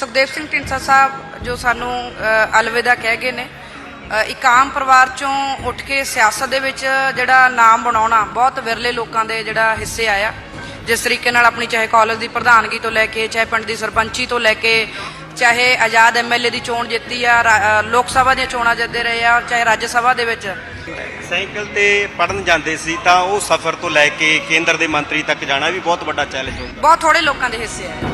ਸੁਖਦੇਵ ਸਿੰਘ ਢੀਂਡਸਾ ਸਾਹਿਬ ਜੋ ਸਾਨੂੰ ਅਲਵਿਦਾ ਕਹਿ ਗਏ ਨੇ ਇੱਕ ਆਮ ਪਰਿਵਾਰ ਚੋਂ ਉੱਠ ਕੇ ਸਿਆਸਤ ਦੇ ਵਿੱਚ ਜਿਹੜਾ ਨਾਮ ਬਣਾਉਣਾ ਬਹੁਤ ਵਿਰਲੇ ਲੋਕਾਂ ਦੇ ਜਿਹੜਾ ਹਿੱਸੇ ਆਇਆ। ਜਿਸ ਤਰੀਕੇ ਨਾਲ ਆਪਣੀ ਚਾਹੇ ਕਾਲਜ ਦੀ ਪ੍ਰਧਾਨਗੀ ਤੋਂ ਲੈ ਕੇ ਚਾਹੇ ਪਿੰਡ ਦੀ ਸਰਪੰਚੀ ਤੋਂ ਲੈ ਕੇ ਚਾਹੇ ਆਜ਼ਾਦ ਐਮਐਲਏ ਦੀ ਚੋਣ ਜਿੱਤੀ ਆ ਲੋਕ ਸਭਾ ਦੀਆਂ ਚੋਣਾਂ ਜਿੱਤਦੇ ਰਹੇ ਆ ਚਾਹੇ ਰਾਜ ਸਭਾ ਦੇ ਵਿੱਚ। ਸਾਈਕਲ ਤੇ ਪੜਨ ਜਾਂਦੇ ਸੀ ਤਾਂ ਉਹ ਸਫ਼ਰ ਤੋਂ ਲੈ ਕੇ ਕੇਂਦਰ ਦੇ ਮੰਤਰੀ ਤੱਕ ਜਾਣਾ ਵੀ ਬਹੁਤ ਵੱਡਾ ਚੈਲੰਜ ਹੁੰਦਾ। ਬਹੁਤ ਥੋੜੇ ਲੋਕਾਂ ਦੇ ਹਿੱਸੇ ਆਇਆ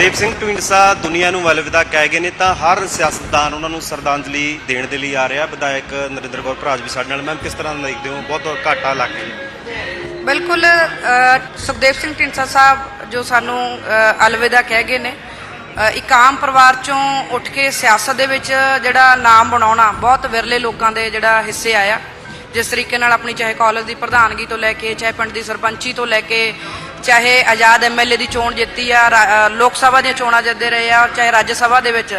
ਦੇਵ ਸਿੰਘ ਢੀਂਡਸਾ ਦੁਨੀਆ ਨੂੰ ਅਲਵਿਦਾ ਕਹਿ ਗਏ ਨੇ ਤਾਂ ਹਰ ਸਿਆਸਤਦਾਨ ਉਹਨਾਂ ਨੂੰ ਸ਼ਰਧਾਂਜਲੀ ਦੇਣ ਦੇ ਲਈ ਆ ਰਿਹਾ। ਵਿਧਾਇਕ ਨਰਿੰਦਰ ਕੌਰ ਭਰਾਜ ਵੀ ਸਾਡੇ ਨਾਲ। ਮੈਮ, ਕਿਸ ਤਰ੍ਹਾਂ ਦੇਖਦੇ ਹੋ? ਬਹੁਤ ਘਾਟਾ ਲੱਗ ਗਿਆ ਬਿਲਕੁਲ ਸੁਖਦੇਵ ਸਿੰਘ ਢੀਂਡਸਾ ਸਾਹਿਬ ਜੋ ਸਾਨੂੰ ਅਲਵਿਦਾ ਕਹਿ ਗਏ ਨੇ ਇੱਕ ਆਮ ਪਰਿਵਾਰ ਚੋਂ ਉੱਠ ਕੇ ਸਿਆਸਤ ਦੇ ਵਿੱਚ ਜਿਹੜਾ ਨਾਮ ਬਣਾਉਣਾ, ਬਹੁਤ ਵਿਰਲੇ ਲੋਕਾਂ ਦੇ ਜਿਹੜਾ ਹਿੱਸੇ ਆਇਆ। ਜਿਸ ਤਰੀਕੇ ਨਾਲ ਆਪਣੀ ਚਾਹੇ ਕਾਲਜ ਦੀ ਪ੍ਰਧਾਨਗੀ ਤੋਂ ਲੈ ਕੇ, ਚਾਹੇ ਪਿੰਡ ਦੀ ਸਰਪੰਚੀ ਤੋਂ ਲੈ ਕੇ ਚਾਹੇ ਆਜ਼ਾਦ ਐਮਐਲਏ ਦੀ ਚੋਣ ਜਿੱਤੀ ਆ ਲੋਕ ਸਭਾ ਦੀਆਂ ਚੋਣਾਂ ਜਿੱਤਦੇ ਰਹੇ ਆ ਚਾਹੇ ਰਾਜ ਸਭਾ ਦੇ ਵਿੱਚ।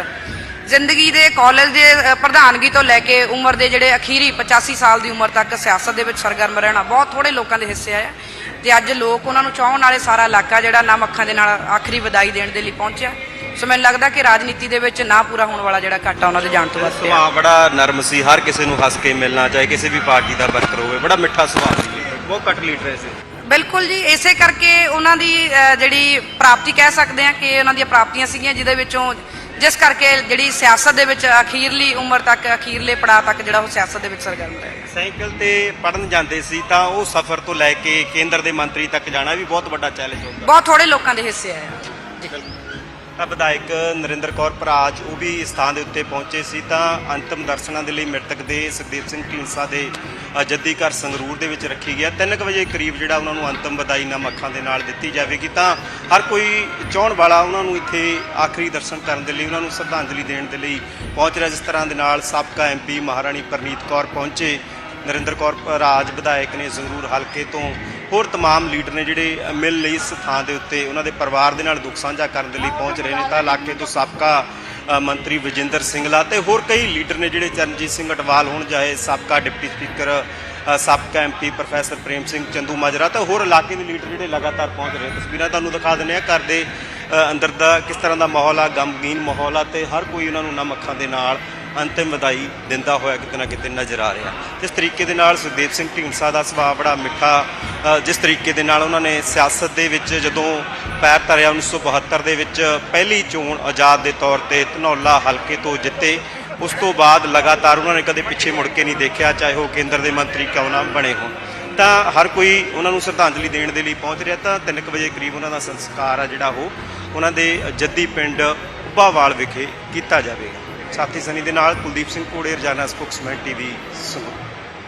ਜ਼ਿੰਦਗੀ ਦੇ ਕਾਲਜ ਦੇ ਪ੍ਰਧਾਨਗੀ ਤੋਂ ਲੈ ਕੇ ਉਮਰ ਦੇ ਜਿਹੜੇ ਅਖੀਰੀ 85 ਸਾਲ ਦੀ ਉਮਰ ਤੱਕ ਸਿਆਸਤ ਦੇ ਵਿੱਚ ਸਰਗਰਮ ਰਹਿਣਾ ਬਹੁਤ ਥੋੜੇ ਲੋਕਾਂ ਦੇ ਹਿੱਸੇ ਆਇਆ ਤੇ ਅੱਜ ਲੋਕ ਉਹਨਾਂ ਨੂੰ ਚਾਹਣ ਵਾਲੇ ਸਾਰਾ ਇਲਾਕਾ ਜਿਹੜਾ ਨਮ ਅੱਖਾਂ ਦੇ ਨਾਲ ਆਖਰੀ ਵਿਦਾਈ ਦੇਣ ਦੇ ਲਈ ਪਹੁੰਚਿਆ। ਸੋ ਮੈਨੂੰ ਲੱਗਦਾ ਕਿ ਰਾਜਨੀਤੀ ਦੇ ਵਿੱਚ ਨਾ ਪੂਰਾ ਹੋਣ ਵਾਲਾ ਜਿਹੜਾ ਘਾਟਾ ਉਹਨਾਂ ਦੇ ਜਾਣ ਤੋਂ ਬਾਅਦ ਸੁਭਾਅ ਬੜਾ ਨਰਮ ਸੀ ਹਰ ਕਿਸੇ ਨੂੰ ਹੱਸ ਕੇ ਮਿਲਣਾ ਚਾਹੇ ਕਿਸੇ ਵੀ ਪਾਰਟੀ ਦਾ ਵਰਕਰ ਹੋਵੇ ਬੜਾ ਮਿੱਠਾ ਸੁਭਾਅ ਸੀ। ਬਹੁਤ ਘੱਟ ਲੀਡਰ ਸੀ। ਬਿਲਕੁਲ ਜੀ ਇਸੇ ਕਰਕੇ ਉਹਨਾਂ ਦੀ ਜਿਹੜੀ ਪ੍ਰਾਪਤੀ ਕਹਿ ਸਕਦੇ ਆ ਕਿ ਉਹਨਾਂ ਦੀਆਂ ਪ੍ਰਾਪਤੀਆਂ ਸੀਗੀਆਂ ਜਿਹਦੇ ਵਿੱਚੋਂ ਜਿਸ ਕਰਕੇ ਜਿਹੜੀ ਸਿਆਸਤ ਦੇ ਵਿੱਚ ਅਖੀਰਲੀ ਉਮਰ ਤੱਕ ਅਖੀਰਲੇ ਪੜਾਅ ਤੱਕ ਜਿਹੜਾ ਉਹ ਸਿਆਸਤ ਦੇ ਵਿੱਚ ਸਰਗਰਮ ਰਿਹਾ। ਸਾਈਕਲ ਤੇ ਪੜਨ ਜਾਂਦੇ ਸੀ ਤਾਂ ਉਹ ਸਫ਼ਰ ਤੋਂ ਲੈ ਕੇ ਕੇਂਦਰ ਦੇ ਮੰਤਰੀ ਤੱਕ ਜਾਣਾ ਵੀ ਬਹੁਤ ਵੱਡਾ ਚੈਲੰਜ ਹੁੰਦਾ ਬਹੁਤ ਥੋੜੇ ਲੋਕਾਂ ਦੇ ਹਿੱਸੇ ਆਇਆ ਜੀ ਵਿਧਾਇਕ ਨਰਿੰਦਰ ਕੌਰ ਭਰਾਜ ਉਹ ਵੀ ਇਸ ਥਾਂ ਦੇ ਉੱਤੇ ਪਹੁੰਚੇ ਸੀ ਤਾਂ ਅੰਤਮ ਦਰਸ਼ਨਾਂ ਦੇ ਲਈ ਮ੍ਰਿਤਕ ਦੇ ਸੁਖਦੇਵ ਸਿੰਘ ਢੀਂਡਸਾ ਦੇ ਅ, ਜੱਦੀ ਘਰ ਸੰਗਰੂਰ ਦੇ ਵਿੱਚ ਰੱਖੀ ਗਿਆ 3 ਵਜੇ ਕਰੀਬ ਜਿਹੜਾ ਉਹਨਾਂ ਨੂੰ ਅੰਤਮ ਵਿਦਾਈ ਨਾਮ ਅੱਖਾਂ ਦੇ ਨਾਲ ਦਿੱਤੀ ਜਾਵੇਗੀ ਤਾਂ ਹਰ ਕੋਈ ਚਾਹਣ ਵਾਲਾ ਉਹਨਾਂ ਨੂੰ ਇੱਥੇ ਆਖਰੀ ਦਰਸ਼ਨ ਕਰਨ ਦੇ ਲਈ ਉਹਨਾਂ ਨੂੰ ਸ਼ਰਧਾਂਜਲੀ ਦੇਣ ਦੇ ਲਈ ਪਹੁੰਚ ਰਿਹਾ ਜਿਸ ਤਰ੍ਹਾਂ ਦੇ ਨਾਲ ਸਾਬਕਾ ਐਮਪੀ ਮਹਾਰਾਣੀ ਪਰਨੀਤ ਕੌਰ ਪਹੁੰਚੇ। ਨਰਿੰਦਰ ਕੌਰ ਰਾਜ ਵਿਧਾਇਕ ਨੇ ਸੰਗਰੂਰ ਹਲਕੇ ਤੋਂ ਹੋਰ तमाम ਲੀਡਰ ਨੇ ਜਿਹੜੇ ਅ, ਮਿਲ ਲਈ ਇਸ ਥਾਂ ਦੇ ਉੱਤੇ ਉਹਨਾਂ ਦੇ ਪਰਿਵਾਰ ਦੇ ਨਾਲ ਦੁੱਖ ਸਾਂਝਾ ਕਰਨ ਦੇ ਲਈ ਪਹੁੰਚ ਰਹੇ ਨੇ ਤਾਂ ਇਲਾਕੇ ਤੋਂ ਸਾਬਕਾ ਅ, ਮੰਤਰੀ ਵਿਜੇਂਦਰ ਸਿੰਗਲਾ ਤੇ ਹੋਰ ਕਈ ਲੀਡਰ ਨੇ ਜਿਹੜੇ ਚਰਨਜੀਤ ਸਿੰਘ ਅਟਵਾਲ ਹੋਣ ਜਾਏ ਸਾਬਕਾ ਡਿਪਟੀ ਸਪੀਕਰ ਅ, ਸਾਬਕਾ ਐਮਪੀ ਪ੍ਰੋਫੈਸਰ ਪ੍ਰੇਮ ਸਿੰਘ ਚੰਦੂ ਮਾਜਰਾ ਤੇ ਹੋਰ ਇਲਾਕੇ ਦੇ ਲੀਡਰ ਜਿਹੜੇ ਲਗਾਤਾਰ ਪਹੁੰਚ ਰਹੇ ਤਸਵੀਰਾਂ ਤੁਹਾਨੂੰ ਦਿਖਾ ਦਿੰਦੇ ਆ ਘਰ ਦੇ ਅ, ਅੰਦਰ ਦਾ ਕਿਸ ਤਰ੍ਹਾਂ ਦਾ ਮਾਹੌਲ ਆ ਗਮਗੀਨ ਮਾਹੌਲ ਆ ਤੇ ਹਰ ਕੋਈ ਉਹਨਾਂ ਨੂੰ ਨਮ ਅੱਖਾਂ ਦੇ ਨਾਲ ਅੰਤਿਮ ਵਧਾਈ ਦਿੰਦਾ ਹੋਇਆ ਕਿਤੇ ਨਾ ਕਿਤੇ ਨਜ਼ਰ ਆ ਰਿਹਾ। ਜਿਸ ਤਰੀਕੇ ਦੇ ਨਾਲ ਸੁਖਦੇਵ ਸਿੰਘ ਢੀਂਡਸਾ ਦਾ ਸੁਭਾਅ ਬੜਾ ਮਿੱਠਾ ਜਿਸ ਤਰੀਕੇ ਦੇ ਨਾਲ ਉਹਨਾਂ ਨੇ ਸਿਆਸਤ ਦੇ ਵਿੱਚ ਜਦੋਂ ਪੈਰ ਧਰਿਆ 1972 ਦੇ ਵਿੱਚ ਪਹਿਲੀ ਚੋਣ ਆਜ਼ਾਦ ਦੇ ਤੌਰ ਤੇ ਧਨੌਲਾ ਹਲਕੇ ਤੋਂ ਜਿੱਤੇ, ਉਸ ਤੋਂ ਬਾਅਦ ਲਗਾਤਾਰ ਉਹਨਾਂ ਨੇ ਕਦੇ ਪਿੱਛੇ ਮੁੜ ਕੇ ਨਹੀਂ ਦੇਖਿਆ, ਚਾਹੇ ਉਹ ਕੇਂਦਰ ਦੇ ਮੰਤਰੀ ਕਿਉਂ ਨਾ ਬਣੇ ਹੋਣ। ਤਾਂ ਹਰ ਕੋਈ ਉਹਨਾਂ ਨੂੰ ਸ਼ਰਧਾਂਜਲੀ ਦੇਣ ਦੇ ਲਈ ਪਹੁੰਚ ਰਿਹਾ, ਤਾਂ 3 ਵਜੇ ਕਰੀਬ ਉਹਨਾਂ ਦਾ ਸੰਸਕਾਰ ਆ ਜਿਹੜਾ ਉਹ, ਉਹਨਾਂ ਦੇ ਜੱਦੀ ਪਿੰਡ ਉੱਭਾਵਾਲ ਵਿਖੇ ਕੀਤਾ ਜਾਵੇਗਾ। ਸਾਥੀ ਸਨੀ ਦੇ ਨਾਲ ਕੁਲਦੀਪ ਸਿੰਘ ਕੋੜੇ ਰਜਾਨਾ ਸਪੋਕਸਮੈਨ ਟੀਵੀ ਸੰਗਰੂਰ।